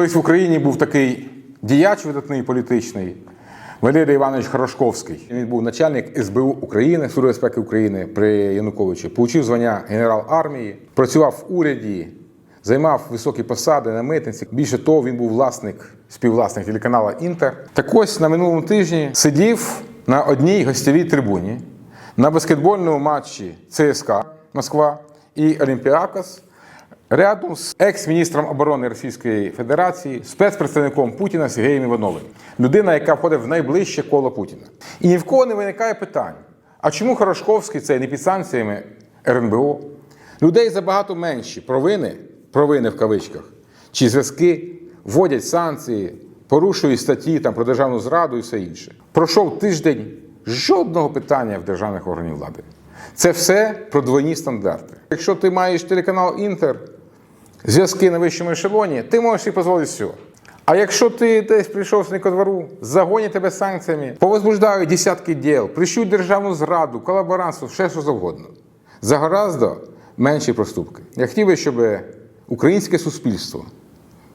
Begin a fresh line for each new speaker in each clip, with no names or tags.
Колись в Україні був такий діяч видатний політичний Валерій Іванович Хорошковський. Він був начальник СБУ України, Служби безпеки України при Януковичі. Получив звання генерал армії, працював в уряді, займав високі посади на митниці. Більше того, він був власник, співвласник телеканалу Інтер. Так ось на минулому тижні сидів на одній гостєвій трибуні на баскетбольному матчі ЦСКА Москва і Олімпіакос рядом з екс-міністром оборони Російської Федерації, спецпредставником Путіна Сергієм Івановим, людина, яка входить в найближче коло Путіна. І ні в кого не виникає питань: а чому Хорошковський це не під санкціями РНБО? Людей забагато менші провини, провини в кавичках, чи зв'язки вводять санкції, порушують статті там, про державну зраду і все інше. Пройшов тиждень жодного питання в державних органів влади. Це все про двойні стандарти. Якщо ти маєш телеканал Інтер, зв'язки на вищому ешелоні, ти можеш собі дозволити все. А якщо ти десь прийшов з некодвору, загонять тебе санкціями, повозбуждають десятки діл, прищуть державну зраду, колаборантство, все що завгодно. За гораздо менші проступки. Я хотів би, щоб українське суспільство,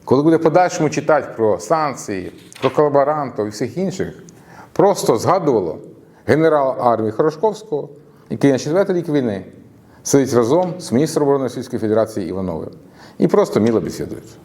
коли буде подальшому читати про санкції, про колаборантів і всіх інших, просто згадувало генерала армії Хорошковського, який на четвертий рік війни сидить разом з міністром оборони Російської Федерації Івановим і просто мило бесідують.